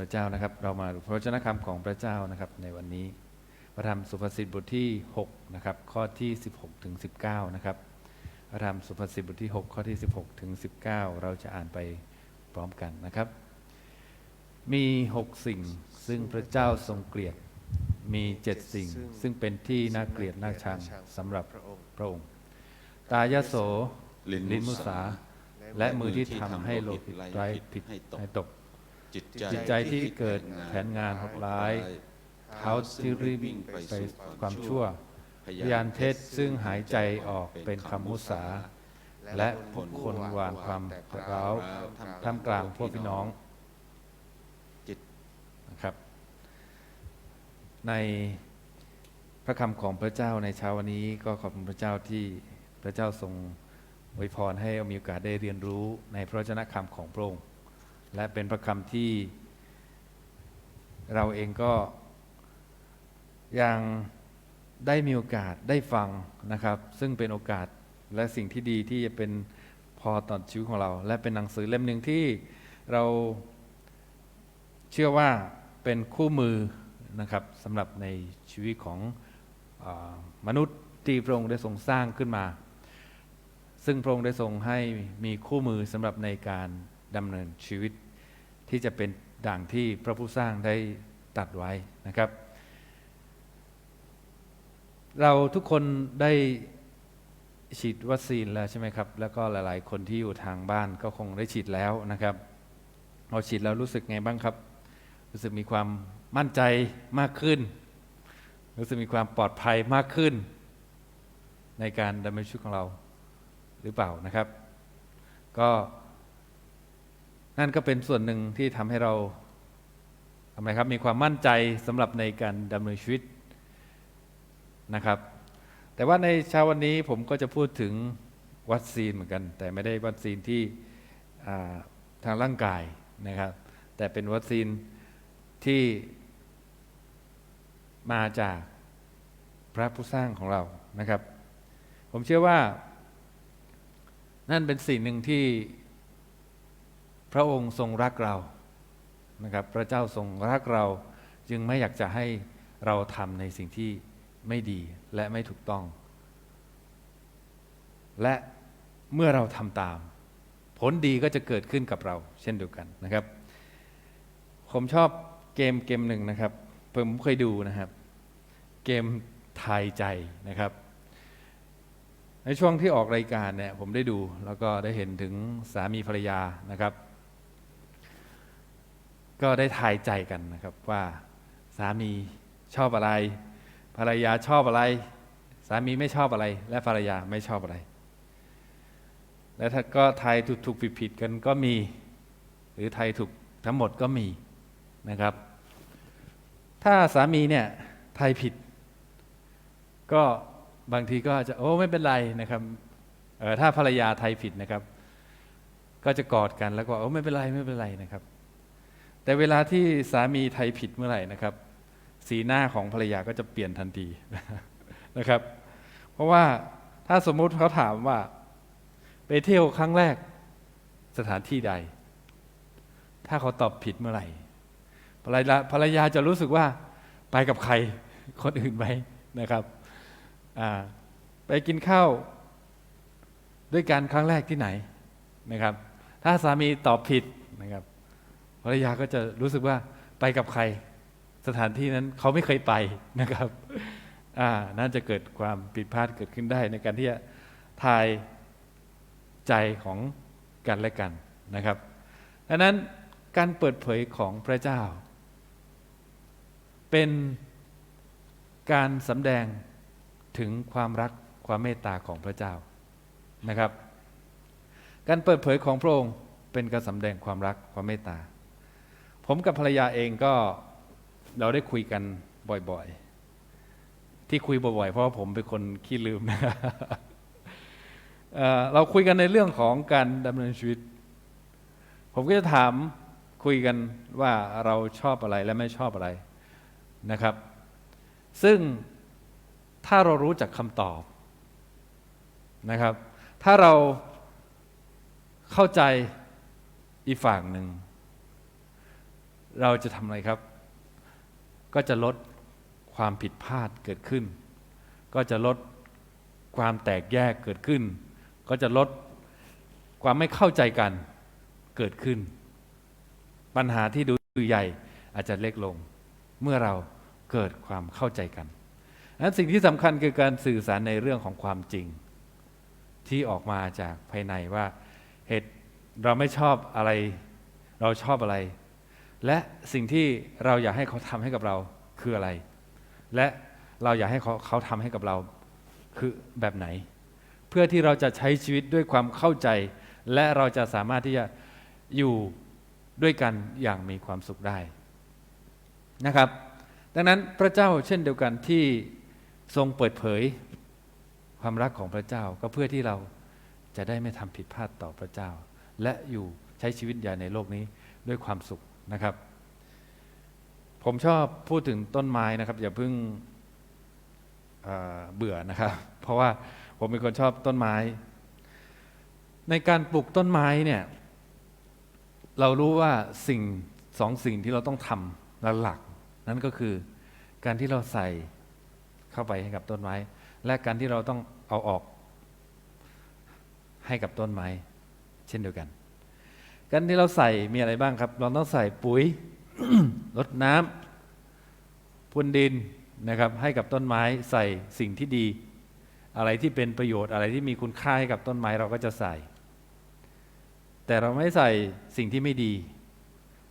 พระเจ้านะครับ เรามาดูพระวจนะคำของพระเจ้านะครับในวันนี้ พระธรรมสุภาษิตบทที่6นะครับข้อที่ 16ถึง19นะครับพระธรรมสุภาษิตบทที่ 6 ข้อที่ 16ถึง19 เราจะอ่านไปพร้อมกันนะครับ มีหกสิ่งซึ่งพระเจ้าทรงเกลียด มีเจ็ดสิ่ง ซึ่งเป็นที่น่าเกลียดน่าชังสำหรับพระองค์ ตายโส ลินลิมุสา และมือที่ทำให้โลหิตไร้ผิดให้ตก ให้ตกจิตจิตใจที่เกิดแผนงานหกร้ายเท้าที่รีบวิ่งไปสู่ความชั่วพยานเท็จซึ่งหายใจออกเป็นคำมุสาและพวกคนหวานความร้าวท่ามกลางพวกพี่น้องจิต นะครับ ในพระคำของพระเจ้าในเช้าวันนี้ก็ขอบคุณพระเจ้าที่พระเจ้าทรงอวยพรให้มีโอกาสได้เรียนรู้ในพระวจนะคำของพระองค์ และเป็นพระคำที่เราเองก็ยังได้มีโอกาสได้ฟังนะครับ ซึ่งเป็นโอกาสและสิ่งที่ดีที่จะเป็นพอต่อชีวิตของเรา และเป็นหนังสือเล่มหนึ่งที่เราเชื่อว่าเป็นคู่มือนะครับสำหรับในชีวิตของอมนุษย์ที่พระองค์ได้ทรงสร้างขึ้นมา ซึ่งพระองค์ได้ทรงให้มีคู่มือสำหรับในการ ดำเนินชีวิต ที่จะเป็นดังที่พระผู้สร้างได้ตัดไว้นะครับ เราทุกคนได้ฉีดวัคซีนแล้วใช่ไหมครับ แล้วก็หลายๆ คนที่อยู่ทางบ้านก็คงได้ฉีดแล้วนะครับพอฉีดแล้วรู้สึกไงบ้างครับ รู้สึกมีความมั่นใจมากขึ้น รู้สึกมีความปลอดภัยมากขึ้น ในการดำเนินชีวิตของเราหรือเปล่านะครับ ก็ นั่นก็เป็นส่วนหนึ่งที่ทำให้เราทำไมครับมีความมั่นใจสำหรับในการดำเนินชีวิตนะครับ แต่ว่าในเช้าวันนี้ผมก็จะพูดถึงวัคซีนเหมือนกัน แต่ไม่ได้วัคซีนที่ทางร่างกายนะครับ แต่เป็นวัคซีนที่มาจากพระผู้สร้างของเรานะครับ ผมเชื่อว่า นั่นเป็นสิ่งหนึ่งที่ พระองค์ทรงรักเรานะครับพระเจ้าทรงรักเราจึงไม่อยากจะให้เราทำในสิ่งที่ไม่ดีและไม่ถูกต้อง และเมื่อเราทำตาม ผลดีก็จะเกิดขึ้นกับเรา เช่นเดียวกันนะครับ ผมชอบเกมเกมหนึ่งนะครับ ผมเคยดูนะครับ เกมทายใจนะครับ ในช่วงที่ออกรายการเนี่ยผมได้ดูแล้วก็ได้เห็นถึงสามีภรรยานะครับ ก็ได้ทายใจกันนะครับว่าสามีชอบอะไร ภรรยาชอบอะไร สามีไม่ชอบอะไร และภรรยาไม่ชอบอะไร และถ้าก็ทายถูกผิดกันก็มี หรือทายถูกทั้งหมดก็มีนะครับ ถ้าสามีเนี่ยทายผิด ก็บางทีก็อาจจะโอ้ไม่เป็นไรนะครับเออถ้าภรรยาไทยผิดนะครับ ก็จะกอดกันแล้วก็โอ้ไม่เป็นไรไม่เป็นไรนะครับ แต่เวลาที่สามีไทยผิดเมื่อไหร่นะครับ สีหน้าของภรรยาก็จะเปลี่ยนทันทีนะครับ เพราะว่าถ้าสมมุติเขาถามว่า ไปเที่ยวครั้งแรกสถานที่ใด ถ้าเขาตอบผิดเมื่อไหร่ภรรยาภรรยาจะรู้สึกว่าไปกับใครคนอื่นไหมนะครับไปกินข้าวด้วยกันครั้งแรกที่ไหนนะครับ ถ้าสามีตอบผิดนะครับ ภรรยาก็จะรู้สึกว่าไปกับใคร สถานที่นั้นเขาไม่เคยไปนะครับอ่าน่าจะเกิดความผิดพลาดเกิดขึ้นได้ ในการที่จะทายใจของกันและกันนะครับดังนั้นการเปิดเผยของพระเจ้า เป็นการสำแดงถึงความรักความเมตตาของพระเจ้านะครับ การเปิดเผยของพระองค์เป็นการสำแดงความรักความเมตตา ผมกับภรรยาเองก็เราได้คุยกันบ่อยๆ ที่คุยบ่อยๆ เพราะว่าผมเป็นคนขี้ลืมนะเอ่อเราคุยกันในเรื่องของการดำเนินชีวิต ผมก็จะถามคุยกันว่าเราชอบอะไรและไม่ชอบอะไรนะครับ ซึ่งถ้าเรารู้จักคำตอบนะครับ ถ้าเราเข้าใจอีกฝั่งหนึ่ง เราจะทำอะไรครับ ก็จะลดความผิดพลาดเกิดขึ้น ก็จะลดความแตกแยกเกิดขึ้น ก็จะลดความไม่เข้าใจกันเกิดขึ้น ปัญหาที่ดูใหญ่อาจจะเล็กลง เมื่อเราเกิดความเข้าใจกันนั้นสิ่งที่สำคัญคือการสื่อสารในเรื่องของความจริง ที่ออกมาจากภายในว่าเหตุเราไม่ชอบอะไร เราชอบอะไร และสิ่งที่เราอยากให้เขาทำให้กับเราคืออะไร และเราอยากให้เขาเขาทำให้กับเราคือแบบไหน เพื่อที่เราจะใช้ชีวิตด้วยความเข้าใจ และเราจะสามารถที่จะอยู่ด้วยกันอย่างมีความสุขได้นะครับ ดังนั้นพระเจ้าเช่นเดียวกันที่ทรงเปิดเผยความรักของพระเจ้าก็เพื่อที่เราจะได้ไม่ทำผิดพลาดต่อพระเจ้า และอยู่ใช้ชีวิตอย่างในโลกนี้ด้วยความสุข นะครับ ผมชอบพูดถึงต้นไม้นะครับ อย่าเพิ่งเเบื่อนะครับ เพราะว่าผมเป็นคนชอบต้นไม้ ในการปลูกต้นไม้เนี่ยเรารู้ว่าสิ่งสองสิ่งที่เราต้องทำหลักๆนั่นก็คือการที่เราใส่เข้าไปให้กับต้นไม้ และการที่เราต้องเอาออกให้กับต้นไม้ เช่นเดียวกัน การที่เราใส่มีอะไรบ้างครับ เราต้องใส่ปุ๋ยรดน้ำพรวนดินนะครับ ให้กับต้นไม้ใส่สิ่งที่ดี อะไรที่เป็นประโยชน์อะไรที่มีคุณค่าให้กับต้นไม้เราก็จะใส่ แต่เราไม่ใส่สิ่งที่ไม่ดี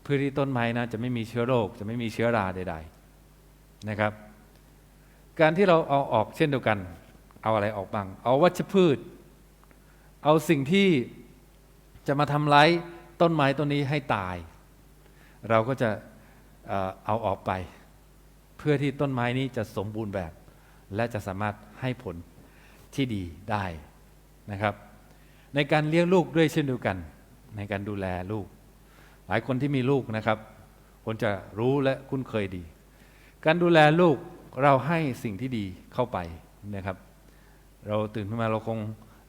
เพื่อที่ต้นไม้นะจะไม่มีเชื้อโรค จะไม่มีเชื้อราใด ๆนะครับ การที่เราเอาออกเช่นเดียวกัน เอาอะไรออกบ้าง เอาวัชพืช เอาสิ่งที่จะมาทำร้าย ต้นไม้ต้นนี้ให้ตาย เราก็จะเอาออกไป เพื่อที่ต้นไม้นี้จะสมบูรณ์แบบ และจะสามารถให้ผลที่ดีได้นะครับ ในการเลี้ยงลูกด้วยเช่นเดียวกัน ในการดูแลลูก หลายคนที่มีลูกนะครับควรจะรู้และคุ้นเคยดี การดูแลลูกเราให้สิ่งที่ดีเข้าไปนะครับ เราตื่นขึ้นมาเราคง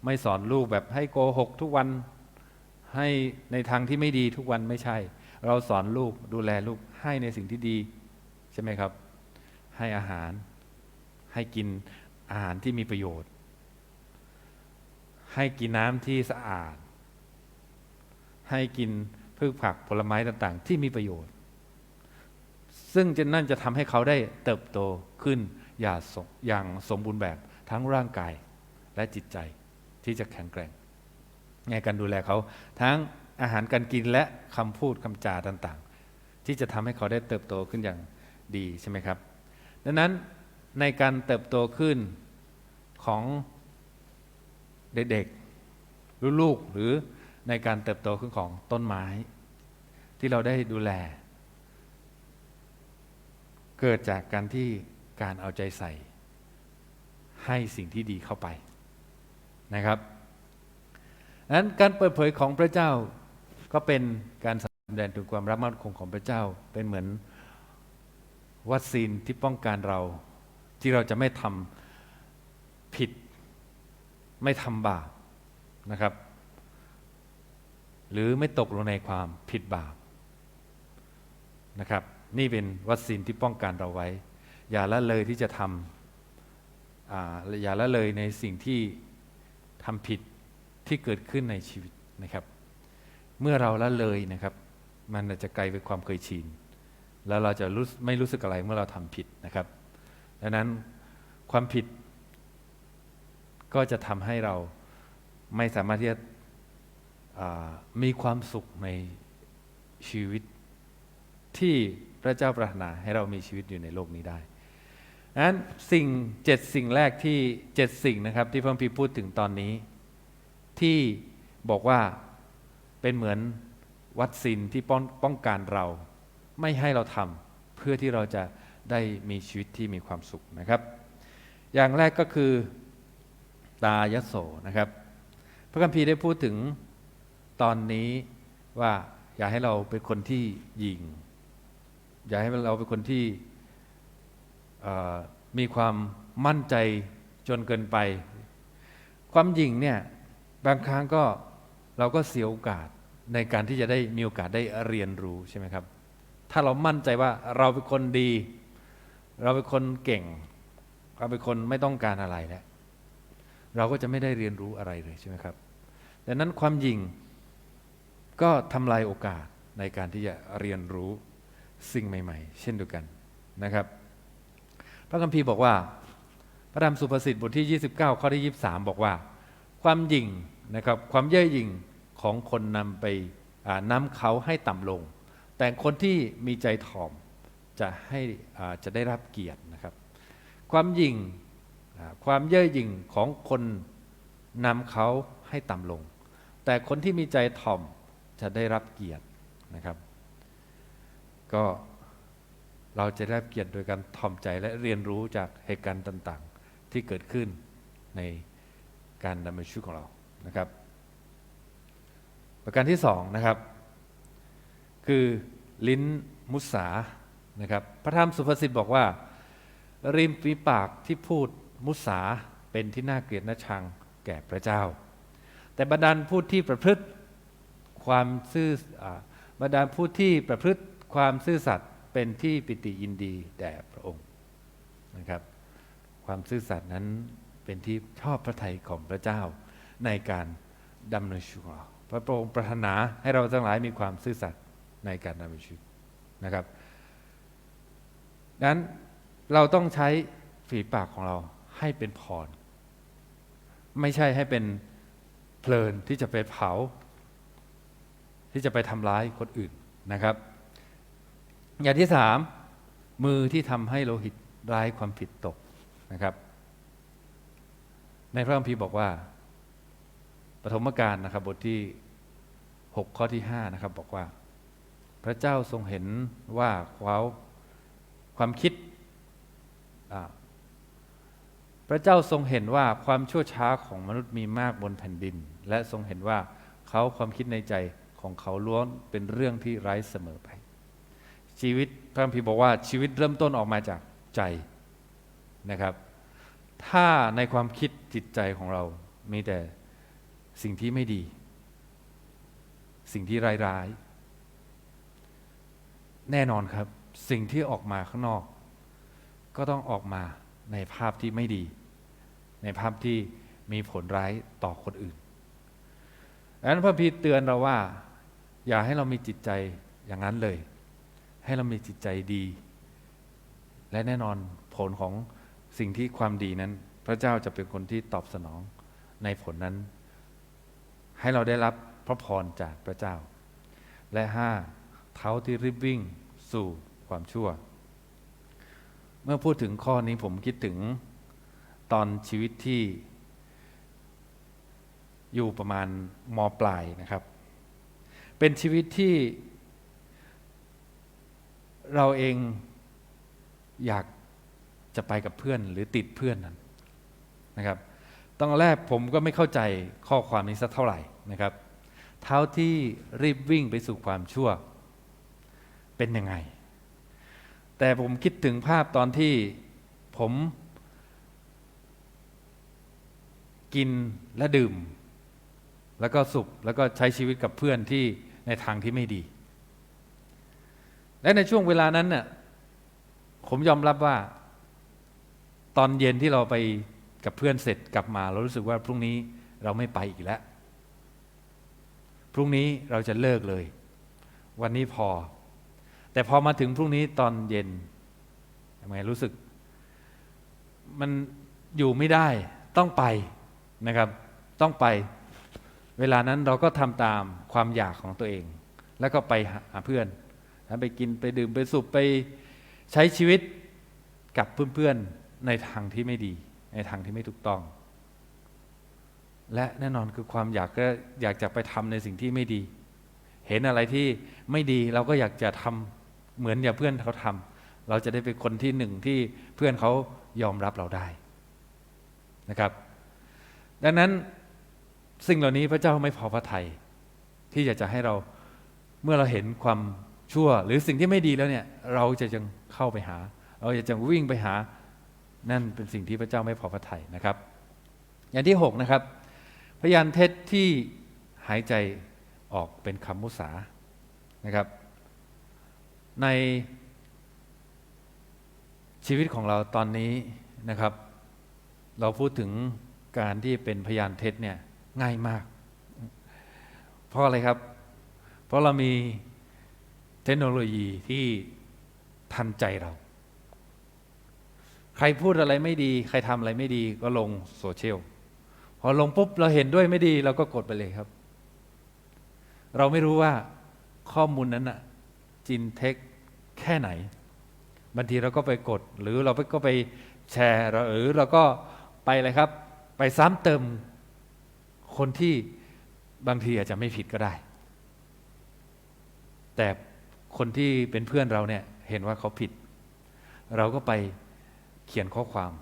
ไม่สอนลูกแบบให้โกหกทุกวัน ให้ในทางที่ไม่ดีทุกวันไม่ใช่ เราสอนลูกดูแลลูกให้ในสิ่งที่ดี ใช่ไหมครับ ให้อาหาร ให้กินอาหารที่มีประโยชน์ ให้กินน้ำที่สะอาด ให้กินพืชผักผลไม้ต่างๆ ที่มีประโยชน์ ซึ่งจะนั่นจะทำให้เขาได้เติบโตขึ้นอย่างสมบูรณ์แบบทั้งร่างกายและจิตใจที่จะแข็งแกร่ง ในการดูแลเขาทั้งอาหารการกินและคำพูดคำจาต่างๆ ที่จะทำให้เขาได้เติบโตขึ้นอย่างดีใช่ไหมครับ ดังนั้นในการเติบโตขึ้นของเด็กๆลูกๆหรือในการเติบโตขึ้นของต้นไม้ ที่เราได้ดูแล เกิดจากการที่การเอาใจใส่ ให้สิ่งที่ดีเข้าไปนะครับ นั้นการเปิดเผยของพระเจ้าก็เป็นการแสดงถึงความรักมั่นคงของพระเจ้าเป็นเหมือนวัคซีนที่ป้องกันเรา ที่เราจะไม่ทำผิดไม่ทำบาปนะครับ หรือไม่ตกลงในความผิดบาปนะครับ นี่เป็นวัคซีนที่ป้องกันเราไว้ อย่าละเลยที่จะทำออย่าละเลยในสิ่งที่ทำผิด ที่เกิดขึ้นในชีวิตนะครับ เมื่อเราละเลยนะครับ มันจจะกลายเป็นความเคยชินแล้วเราจะรู้ไม่รู้สึกอะไรเมื่อเราทำผิดนะครับ ดังนั้นความผิด ก็จะทำให้เราไม่สามารถที่จะมีความสุขในชีวิตที่พระเจ้าปรารถนาให้เรามีชีวิตอยู่ในโลกนี้ได้ดังนั้นสิ่งเจ็ดสิ่งแรกที่เจ็ดสิ่งนะครับ ที่พระคัมภีร์พูดถึงตอนนี้ ที่บอกว่าเป็นเหมือนวัคซีนที่ป้องป้องกันเรา ไม่ให้เราทำเพื่อที่เราจะได้มีชีวิตที่มีความสุขนะครับ อย่างแรกก็คือตายโสนะครับ พระคัมภีร์ได้พูดถึงตอนนี้ว่าอย่าให้เราเป็นคนที่ยิง อย่าให้เราเป็นคนที่มีความมั่นใจจนเกินไป ความยิงเนี่ย บางครั้งก็เราก็เสียโอกาสในการที่จะได้มีโอกาสได้เรียนรู้ใช่ไหมครับ ถ้าเรามั่นใจว่าเราเป็นคนดี เราเป็นคนเก่ง เราเป็นคนไม่ต้องการอะไรแล้วเราก็จะไม่ได้เรียนรู้อะไรเลยใช่ไหมครับดังนั้นความยิงก็ทำลายโอกาสในการที่จะเรียนรู้สิ่งใหม่ ๆ เช่นเดียวกันนะครับ พระคัมภีร์บอกว่า พระธรรมสุภาษิตบทที่ 29 ข้อที่ 23 บอกว่า ความยิ่ง นะครับความเย่อหยิ่งของคนนำไปนำเขาให้ต่ำลง แต่คนที่มีใจถ่อมจะให้จะได้รับเกียรตินะครับ ความหยิ่งความเย่อหยิ่งของคนนำเขาให้ต่ำลง แต่คนที่มีใจถ่อมจะได้รับเกียรตินะครับ ก็เราจะได้รับเกียรติโดยการถ่อมใจและเรียนรู้จากเหตุการณ์ต่าง ๆ ที่เกิดขึ้นในการดำเนินชีวิตของเรา นะครับ ประการที่สองนะครับ คือลิ้นมุสานะครับพระธรรมสุภาษิตบอกว่า ริมฝีปากที่พูดมุสาเป็นที่น่าเกลียดน่าชังแก่พระเจ้า แต่บรรดาผู้ที่ประพฤติความซื่ออบรรดาผู้ที่ประพฤติความซื่อสัตย์เป็นที่ปิติยินดีแด่พระองค์นะครับ ความซื่อสัตย์นั้นเป็นที่ชอบพระทัยของพระเจ้า ในการดำเนินชีวิตของเราพระองค์ปรารถนาให้เราทั้งหลายมีความซื่อสัตย์ในการดำเนินชีวิตนะครับดังนั้นเราต้องใช้ฝีปากของเราให้เป็นพร ไม่ใช่ให้เป็นเพลินที่จะไปเผา ที่จะไปทำร้ายคนอื่นนะครับ อย่างที่สามมือที่ทำให้โลหิตร้ายความผิดตกนะครับ ในพระคัมภีร์บอกว่า ปฐมกาลนะครับบทที่ 6 ข้อที่5นะครับบอกว่า พระเจ้าทรงเห็นว่าเขาความคิดพระเจ้าทรงเห็นว่าความชั่วช้าของมนุษย์มีมากบนแผ่นดิน และทรงเห็นว่าเขาความคิดในใจของเขาล้วนเป็นเรื่องที่ไร้เสมอไป ชีวิตพระคัมภีร์บอกว่าชีวิตเริ่มต้นออกมาจากใจนะครับ ถ้าในความคิดจิตใจของเรามีแต่ สิ่งที่ไม่ดี สิ่งที่ร้ายๆ แน่นอนครับ สิ่งที่ออกมาข้างนอก ก็ต้องออกมาในภาพที่ไม่ดี ในภาพที่มีผลร้ายต่อคนอื่นดังนั้นพระพีร์เตือนเราว่า อย่าให้เรามีจิตใจอย่างนั้นเลย ให้เรามีจิตใจดี และแน่นอนผลของสิ่งที่ความดีนั้น พระเจ้าจะเป็นคนที่ตอบสนองในผลนั้น ให้เราได้รับพระพรจากพระเจ้า และห้าเท้าที่รีบวิ่งสู่ความชั่ว เมื่อพูดถึงข้อนี้ผมคิดถึงตอนชีวิตที่อยู่ประมาณมปลายนะครับ เป็นชีวิตที่เราเองอยากจะไปกับเพื่อนหรือติดเพื่อนนั้นนะครับ ตอนแรกผมก็ไม่เข้าใจข้อความนี้สักเท่าไหร่นะครับ เท้าที่รีบวิ่งไปสู่ความชั่ว เป็นยังไง แต่ผมคิดถึงภาพตอนที่ผม กินและดื่ม แล้วก็สุขแล้วก็ใช้ชีวิตกับเพื่อนที่ในทางที่ไม่ดี และในช่วงเวลานั้นน่ะผมยอมรับว่า ตอนเย็นที่เราไป กับเพื่อนเสร็จกลับมาเรารู้สึกว่าพรุ่งนี้เราไม่ไปอีกแล้ว พรุ่งนี้เราจะเลิกเลย วันนี้พอ แต่พอมาถึงพรุ่งนี้ตอนเย็นทำไมรู้สึก มันอยู่ไม่ได้ต้องไปนะครับ ต้องไป เวลานั้นเราก็ทำตามความอยากของตัวเอง แล้วก็ไปหาเพื่อนไปกินไปดื่มไปสูบไปใช้ชีวิตกับเพื่อนๆในทางที่ไม่ดี ในทางที่ไม่ถูกต้อง และแน่นอนคือความอยากก็อยากจะไปทำในสิ่งที่ไม่ดี เห็นอะไรที่ไม่ดีเราก็อยากจะทำเหมือนอย่างเพื่อนเขาทำเราจะได้เป็นคนที่หนึ่งที่เพื่อนเขายอมรับเราได้นะครับ ดังนั้นสิ่งเหล่านี้พระเจ้าไม่พอพระทยัยที่อยากจะให้เราเมื่อเราเห็นความชั่ว หรือสิ่งที่ไม่ดีแล้วเนี่ย เราจะจึงเข้าไปหา เราจะจึงวิ่งไปหา นั่นเป็นสิ่งที่พระเจ้าไม่พอพระทัยนะครับ อย่างที่หกนะครับ พยานเท็จที่หายใจออกเป็นคำมุสานะครับ ในชีวิตของเราตอนนี้นะครับ เราพูดถึงการที่เป็นพยานเท็จเนี่ยง่ายมาก เพราะอะไรครับ เพราะเรามีเทคโนโลยีที่ทันใจเรา ใครพูดอะไรไม่ดี ใครทำอะไรไม่ดีก็ลงโซเชียลพอลงปุ๊บเราเห็นด้วยไม่ดีเราก็กดไปเลยครับ เราไม่รู้ว่าข้อมูลนั้นอะจินเทคแค่ไหนบางทีเราก็ไปกด หรือเราก็ไปแชร์เราหรือเราก็ไปเลยครับ ไปซ้ำเติมคนที่บางทีอาจจะไม่ผิดก็ได้ แต่คนที่เป็นเพื่อนเราเนี่ยเห็นว่าเขาผิด เราก็ไป เขียนข้อความ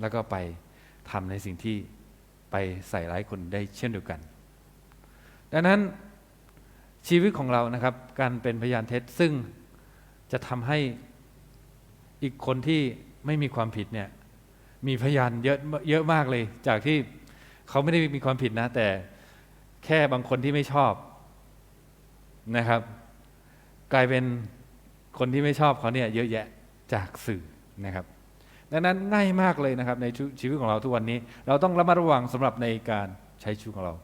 แล้วก็ไปทำในสิ่งที่ไปใส่ร้ายคนได้เช่นเดียวกัน ดังนั้นชีวิตของเรานะครับ การเป็นพยานเท็จซึ่งจะทำให้อีกคนที่ไม่มีความผิดเนี่ยมีพยานเยอะเยอะมากเลย จากที่เขาไม่ได้มีความผิดนะ แต่แค่บางคนที่ไม่ชอบนะครับ กลายเป็นคนที่ไม่ชอบเขาเนี่ยเยอะแยะจากสื่อนะครับ ดังนั้นง่ายมากเลยนะครับในชีวิตของเราทุกวันนี้ เราต้องระมัดระวังสำหรับในการใช้ชีวิตของเรา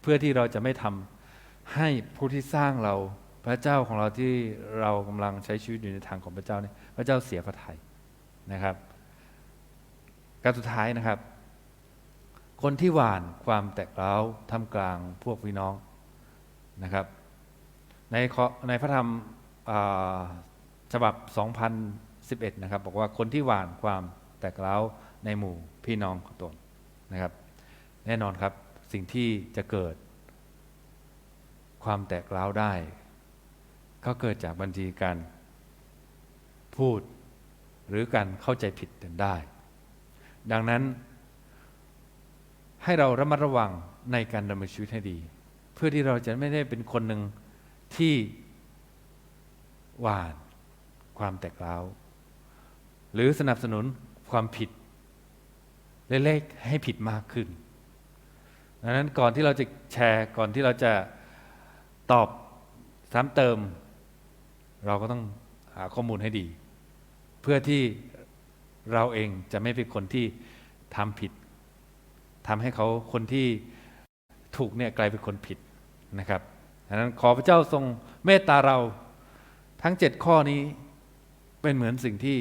เพื่อที่เราจะไม่ทำให้ผู้ที่สร้างเราพระเจ้าของเราที่เรากำลังใช้ชีวิตอยู่ในทางของพระเจ้าเนี่ยพระเจ้าเสียพระทัยนะครับ การสุดท้ายนะครับ คนที่หวานความแตกร้าวท่ามกลางพวกพี่น้องนะครับในในพระธรรมฉบับ 11นะครับบอกว่าคนที่หวานความแตกร้าในหมู่พี่น้องของตนนะครับ แน่นอนครับสิ่งที่จะเกิด ความแตกร้าได้ ก็เกิดจากบัญชีการพูดหรือการเข้าใจผิดกันได้ ดังนั้น ให้เราระมัดระวังในการดำเนินชีวิตให้ดี เพื่อที่เราจะไม่ได้เป็นคนหนึ่งที่หวานความแตกร้า หรือสนับสนุนความผิด เล็กๆให้ผิดมากขึ้นดังนั้นก่อนที่เราจะแชร์ก่อนที่เราจะตอบซ้ำเติม เราก็ต้องหาข้อมูลให้ดี เพื่อที่เราเองจะไม่เป็นคนที่ทำผิดทำให้เขาคนที่ถูกเนี่ยกลายเป็นคนผิดนะครับดังนั้นขอพระเจ้าทรงเมตตาเราทั้งเจ็ดข้อนี้เป็นเหมือนสิ่งที่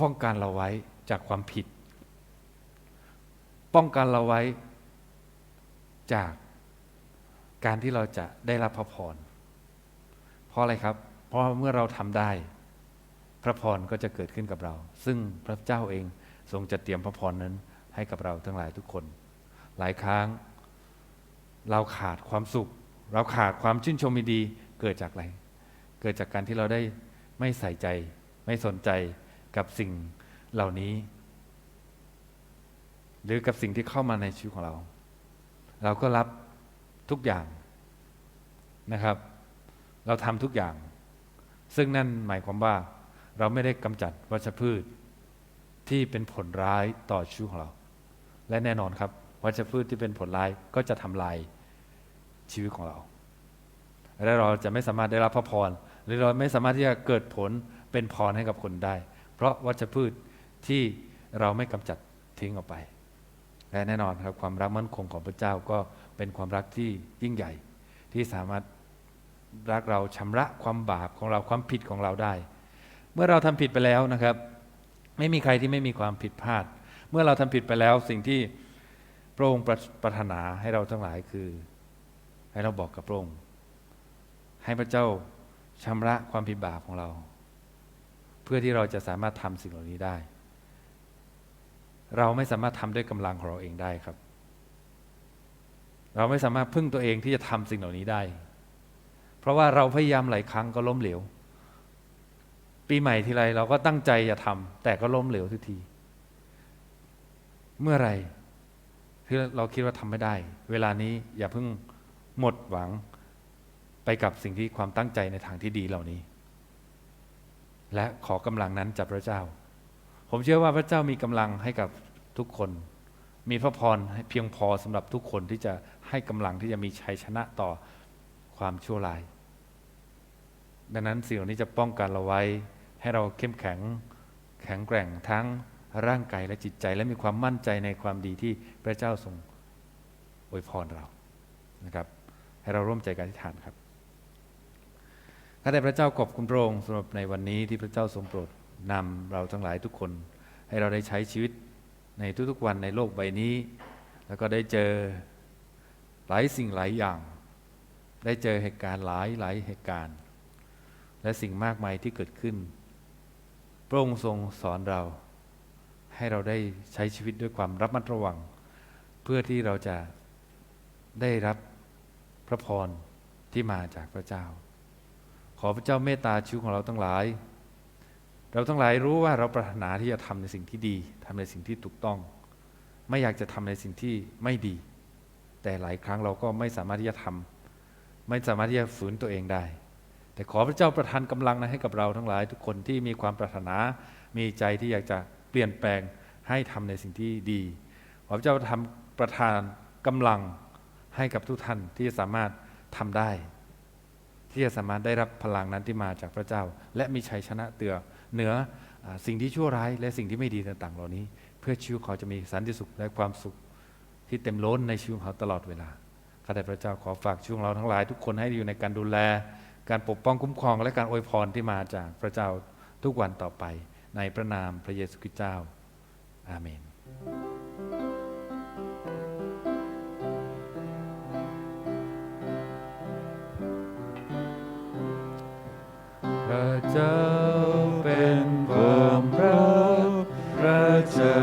ป้องกันเราไว้จากความผิด ป้องกันเราไว้จากการที่เราจะได้รับพระพร เพราะอะไรครับ เพราะเมื่อเราทำได้ พระพรก็จะเกิดขึ้นกับเรา ซึ่งพระเจ้าเองทรงจะเตรียมพระพรนั้นให้กับเราทั้งหลายทุกคน หลายครั้ง เราขาดความสุข เราขาดความชื่นชมดีเกิดจากอะไร เกิดจากการที่เราได้ไม่ใส่ใจ ไม่สนใจ กับสิ่งเหล่านี้ หรือกับสิ่งที่เข้ามาในชีวิตของเรา เราก็รับทุกอย่างนะครับ เราทำทุกอย่าง ซึ่งนั่นหมายความว่า เราไม่ได้กำจัดวัชพืชที่เป็นผลร้ายต่อชีวิตของเรา และแน่นอนครับ วัชพืชที่เป็นผลร้ายก็จะทำลายชีวิตของเรา และเราจะไม่สามารถได้รับพระพร หรือเราไม่สามารถที่จะเกิดผลเป็นพรให้กับคนได้ เพราะวัชพืชที่เราไม่กำจัดทิ้งออกไป และแน่นอนครับความรักมั่นคงของพระเจ้าก็เป็นความรักที่ยิ่งใหญ่ ที่สามารถรักเราชำระความบาปของเราความผิดของเราได้ เมื่อเราทำผิดไปแล้วนะครับ ไม่มีใครที่ไม่มีความผิดพลาด เมื่อเราทำผิดไปแล้วสิ่งที่พระองค์ประปรารถนาให้เราทั้งหลายคือ ให้เราบอกกับพระองค์ให้พระเจ้าชำระความผิดบาปของเรา เพื่อที่เราจะสามารถทำสิ่งเหล่านี้ได้ เราไม่สามารถทำด้วยกำลังของเราเองได้ครับ เราไม่สามารถพึ่งตัวเองที่จะทำสิ่งเหล่านี้ได้ เพราะว่าเราพยายามหลายครั้งก็ล้มเหลว ปีใหม่ทีไรเราก็ตั้งใจจะทำแต่ก็ล้มเหลวทุกที เมื่อไรที่เราคิดว่าทำไม่ได้ เวลานี้อย่าเพิ่งหมดหวังไปกับสิ่งที่ความตั้งใจในทางที่ดีเหล่านี้ และขอกำลังนั้นจากพระเจ้า ผมเชื่อว่าพระเจ้ามีกำลังให้กับทุกคน มีพระพรเพียงพอสำหรับทุกคนที่จะให้กำลังที่จะมีชัยชนะต่อความชั่วร้าย ดังนั้นสิ่งเหล่านี้จะป้องกันเราไว้ ให้เราเข้มแข็งแข็งแกร่งทั้งร่างกายและจิตใจ และมีความมั่นใจในความดีที่พระเจ้าทรงอวยพรเรานะครับ ให้เราร่วมใจกันอธิษฐานครับ ข้าแต่พระเจ้าขอบคุณพระองค์สำหรับในวันนี้ที่พระเจ้าทรงโปรดนำเราทั้งหลายทุกคน ให้เราได้ใช้ชีวิตในทุกๆวันในโลกใบนี้ แล้วก็ได้เจอหลายสิ่งหลายอย่าง ได้เจอเหตุการณ์หลายหลายเหตุการณ์ และสิ่งมากมายที่เกิดขึ้น พระองค์ทรงสอนเรา ให้เราได้ใช้ชีวิตด้วยความระมัดระวัง เพื่อที่เราจะได้รับพระพรที่มาจากพระเจ้า ขอพระเจ้าเมตตาชีวิตของเราทั้งหลาย เราทั้งหลายรู้ว่าเราปรารถนาที่จะทำในสิ่งที่ดีทำในสิ่งที่ถูกต้อง ไม่อยากจะทำในสิ่งที่ไม่ดี แต่หลายครั้งเราก็ไม่สามารถที่จะทำไม่สามารถที่จะฝืนตัวเองได้ แต่ขอพระเจ้าประทานกำลังนะให้กับเราทั้งหลาย ทุกคนที่มีความปรารถนา มีใจที่อยากจะเปลี่ยนแปลงให้ทำในสิ่งที่ดี ขอพระเจ้าทำประทานกำลังให้กับทุกท่านที่จะสามารถทำได้ ที่จะสามารถได้รับพลังนั้นที่มาจากพระเจ้า และมีชัยชนะเตือเหนืออสิ่งที่ชั่วร้ายและสิ่งที่ไม่ดีต่างๆ เหล่านี้ เพื่อชีวิตเขาจะมีสันติสุขและความสุขที่เต็มล้นในชีวิตเขาตลอดเวลาข้าแต่พระเจ้าขอฝากชีวิตของเราทั้งหลาย ทุกคนให้อยู่ในการดูแล การปกป้องคุ้มครอง และการอวยพรที่มาจากพระเจ้าทุกวันต่อไป ในพระนามพระเยซูคริสต์เจ้า อาเมน เจ้าเป็นความรักพระจา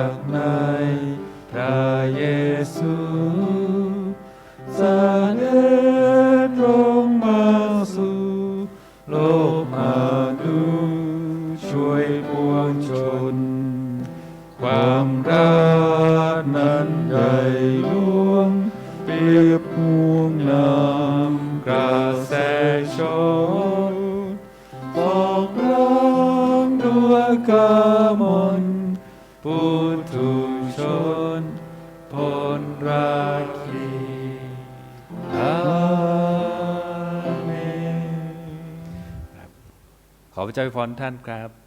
รท่านครับ